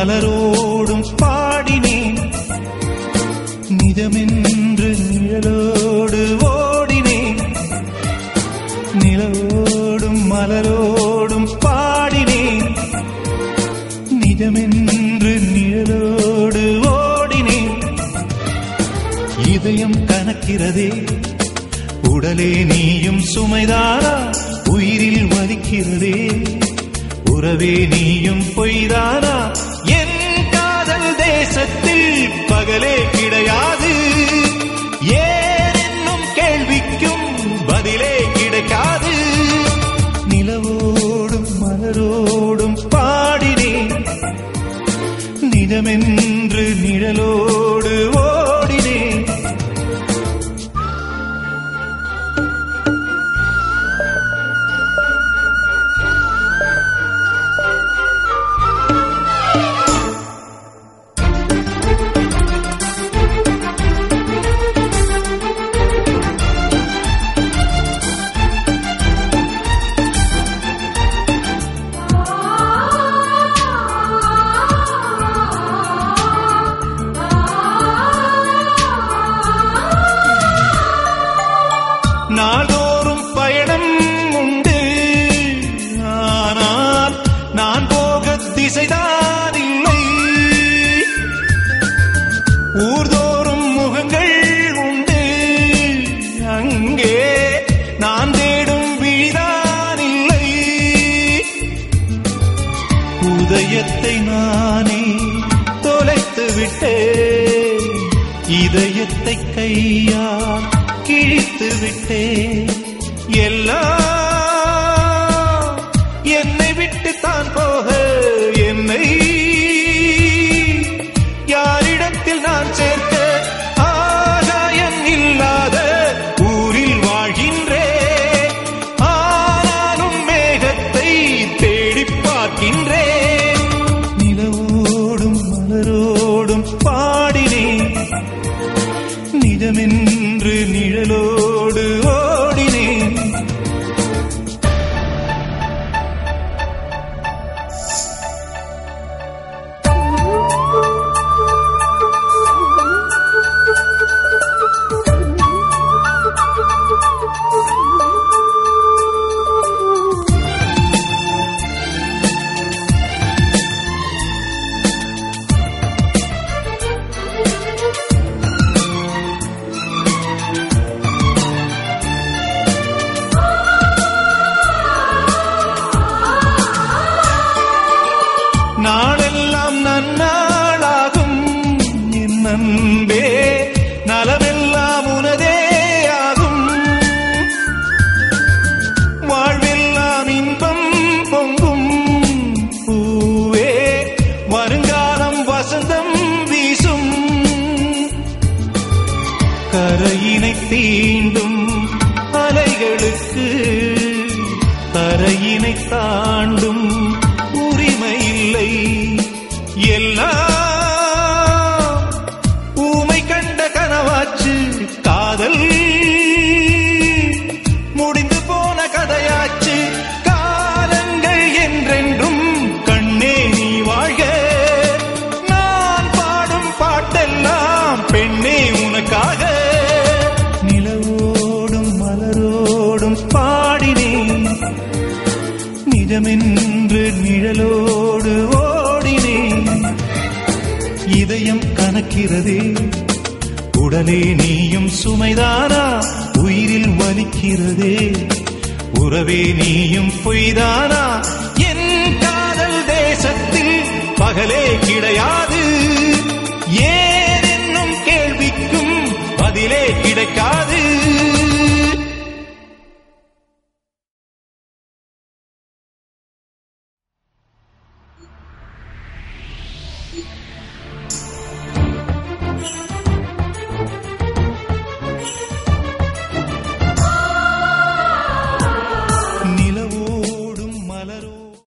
மலரோடும் பாடினேன். நிஜமென்று நிழலோடு ஓடினேன். நிலவோடும் மலரோடும் பாடினேன். நிஜமென்று நிழலோடு ஓடினேன். இதயம் கணக்கிறதே உடலே நீயும் சுமைதாரா? உயிரில் வலிக்கிறதே உறவே நீயும் பொய்தானா பகலே கிடையாது. ஏன் என்னும் கேள்விக்கும் பதிலே கிடைக்காது. நிலவோடும் மலரோடும் பாடினேன். நிஜமென்று நிழலோ நாள்தோறும் பயணம் உண்டு. ஆனால் நான் போக திசைதான் இல்லை. ஊர்தோறும் முகங்கள் உண்டு. அங்கே நான் தேடும் விழிதான் இல்லை. உதயத்தை நானே தொலைத்து விட்டேன் இதயத்தை கையால் கிழித்து விட்டேன் எல்லாம் கரையினை தீண்டும் அலைகளுக்கு கரையினை தாண்டும் உரிமை இல்லை எல்லாம் நிஜமென்று நிழலோடு ஓடினேன் இதயம் கணக்கிறதே உடலே நீயும் சுமைதானா? உயிரில் வலிக்கிறதே. உறவே நீயும் பொய்தானா? என் காதல் தேசத்தில் பகலே கிடையாது. ஏன் என்னும் கேள்விக்கும் பதிலே கிடைக்காது.